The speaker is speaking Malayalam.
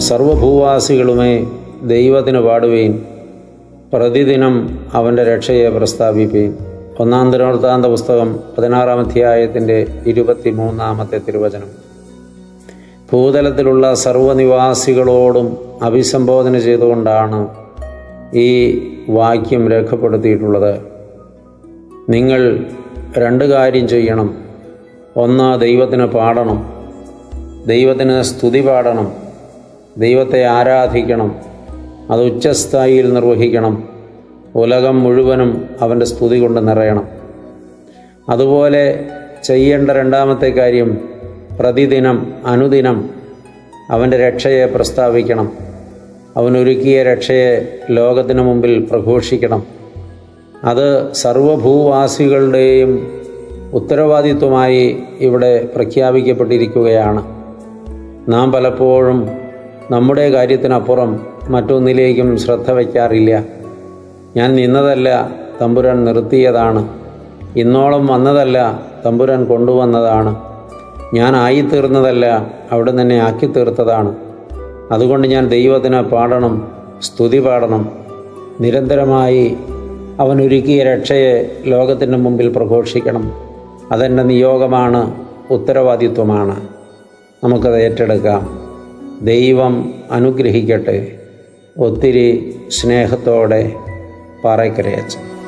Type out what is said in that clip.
സർവഭൂവാസികളുമേ ദൈവത്തിന് പാടുവീൻ. പ്രതിദിനം അവന്റെ രക്ഷയെ പ്രസ്താവിപ്പീൻ. ഒന്നാം ദിനവൃത്താന്ത പുസ്തകം പതിനാറാം അധ്യായത്തിന്റെ ഇരുപത്തി മൂന്നാമത്തെ തിരുവചനം. ഭൂതലത്തിലുള്ള സർവനിവാസികളോടും അഭിസംബോധന ചെയ്തുകൊണ്ടാണ് ഈ വാക്യം രേഖപ്പെടുത്തിയിട്ടുള്ളത്. നിങ്ങൾ രണ്ട് കാര്യം ചെയ്യണം. ഒന്ന് ദൈവത്തിന് പാടണം. ദൈവത്തിന് സ്തുതി പാടണം. ദൈവത്തെ ആരാധിക്കണം അത് ഉച്ചസ്ഥായിയിൽ നിർവഹിക്കണം ഉലകം മുഴുവനും അവന്റെ സ്തുതി കൊണ്ട് നിറയണം. അതുപോലെ ചെയ്യേണ്ട രണ്ടാമത്തെ കാര്യം പ്രതിദിനം അനുദിനം അവന്റെ രക്ഷയെ പ്രസ്താവിക്കണം. അവനൊരുക്കിയ രക്ഷയെ ലോകത്തിന് മുമ്പിൽ പ്രഘോഷിക്കണം. അത് സർവഭൂവാസികളുടെയും ഉത്തരവാദിത്വമായി ഇവിടെ പ്രഖ്യാപിക്കപ്പെട്ടിരിക്കുകയാണ്. നാം പലപ്പോഴും നമ്മുടെ കാര്യത്തിനപ്പുറം മറ്റൊന്നിലേക്കും ശ്രദ്ധ വയ്ക്കാറില്ല. ഞാൻ നിന്നതല്ല തമ്പുരാൻ നിർത്തിയതാണ്. ഇന്നോളം വന്നതല്ല തമ്പുരാൻ കൊണ്ടുവന്നതാണ്. ഞാൻ ആയിത്തീർന്നതല്ല അവിടെ തന്നെ ആക്കിത്തീർത്തതാണ്. അതുകൊണ്ട് ഞാൻ ദൈവത്തിന് പാടണം സ്തുതി പാടണം. നിരന്തരമായി അവനൊരുക്കിയ രക്ഷയെ ലോകത്തിന്റെ മുമ്പിൽ പ്രഘോഷിക്കണം. അതെന്റെ നിയോഗമാണ് ഉത്തരവാദിത്വമാണ്. നമുക്കത് ഏറ്റെടുക്കാം. ദൈവം അനുഗ്രഹിക്കട്ടെ. ഒത്തിരി സ്നേഹത്തോടെ പാറയ്ക്കരയച്ചൻ.